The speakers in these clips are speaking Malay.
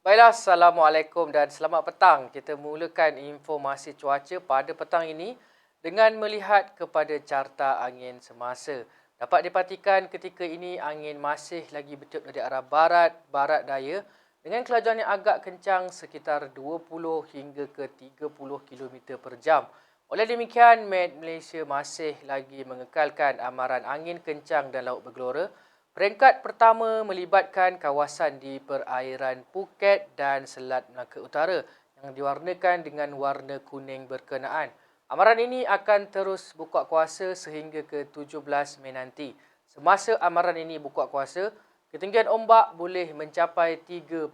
Baiklah, Assalamualaikum dan selamat petang. Kita mulakan informasi cuaca pada petang ini dengan melihat kepada carta angin semasa. Dapat diperhatikan ketika ini angin masih lagi bertiup dari arah barat, barat daya dengan kelajuan yang agak kencang sekitar 20 hingga ke 30 km per jam. Oleh demikian, Met Malaysia masih lagi mengekalkan amaran angin kencang dan laut bergelora Peringkat pertama melibatkan kawasan di perairan Phuket dan Selat Melaka Utara yang diwarnakan dengan warna kuning berkenaan. Amaran ini akan terus buka kuasa sehingga ke 17 Mei nanti. Semasa amaran ini buka kuasa, ketinggian ombak boleh mencapai 3.5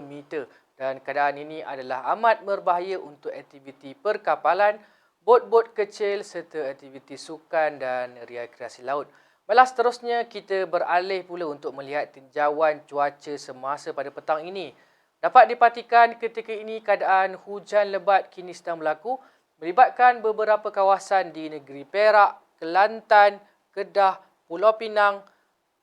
meter dan keadaan ini adalah amat berbahaya untuk aktiviti perkapalan, bot-bot kecil serta aktiviti sukan dan rekreasi laut. Baiklah seterusnya kita beralih pula untuk melihat tinjauan cuaca semasa pada petang ini. Dapat dipastikan ketika ini keadaan hujan lebat kini sedang berlaku melibatkan beberapa kawasan di negeri Perak, Kelantan, Kedah, Pulau Pinang,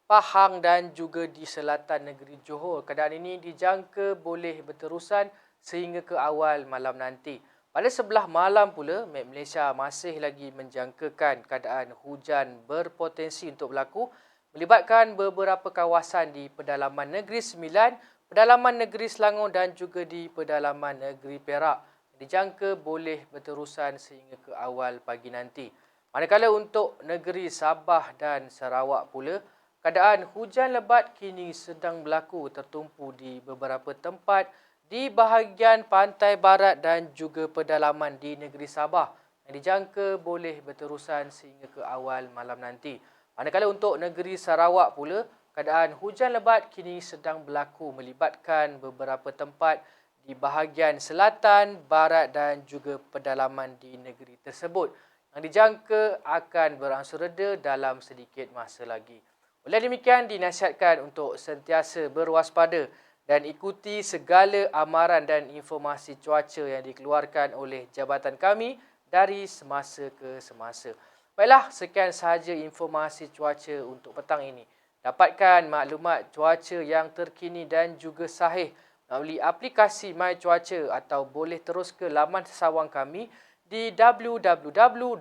Pahang dan juga di selatan negeri Johor. Keadaan ini dijangka boleh berterusan sehingga ke awal malam nanti. Pada sebelah malam pula, Met Malaysia masih lagi menjangkakan keadaan hujan berpotensi untuk berlaku melibatkan beberapa kawasan di pedalaman Negeri Sembilan, pedalaman Negeri Selangor dan juga di pedalaman Negeri Perak. Dijangka boleh berterusan sehingga ke awal pagi nanti. Manakala untuk negeri Sabah dan Sarawak pula, keadaan hujan lebat kini sedang berlaku tertumpu di beberapa tempat di bahagian pantai barat dan juga pedalaman di negeri Sabah yang dijangka boleh berterusan sehingga ke awal malam nanti. Manakala untuk negeri Sarawak pula, keadaan hujan lebat kini sedang berlaku melibatkan beberapa tempat di bahagian selatan, barat dan juga pedalaman di negeri tersebut yang dijangka akan berangsur reda dalam sedikit masa lagi. Oleh demikian, dinasihatkan untuk sentiasa berwaspada dan ikuti segala amaran dan informasi cuaca yang dikeluarkan oleh jabatan kami dari semasa ke semasa. Baiklah, sekian sahaja informasi cuaca untuk petang ini. Dapatkan maklumat cuaca yang terkini dan juga sahih melalui aplikasi My Cuaca atau boleh terus ke laman sesawang kami di www.met.gov.my.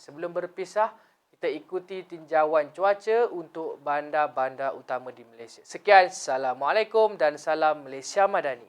Sebelum berpisah, kita ikuti tinjauan cuaca untuk bandar-bandar utama di Malaysia. Sekian, Assalamualaikum dan salam Malaysia Madani.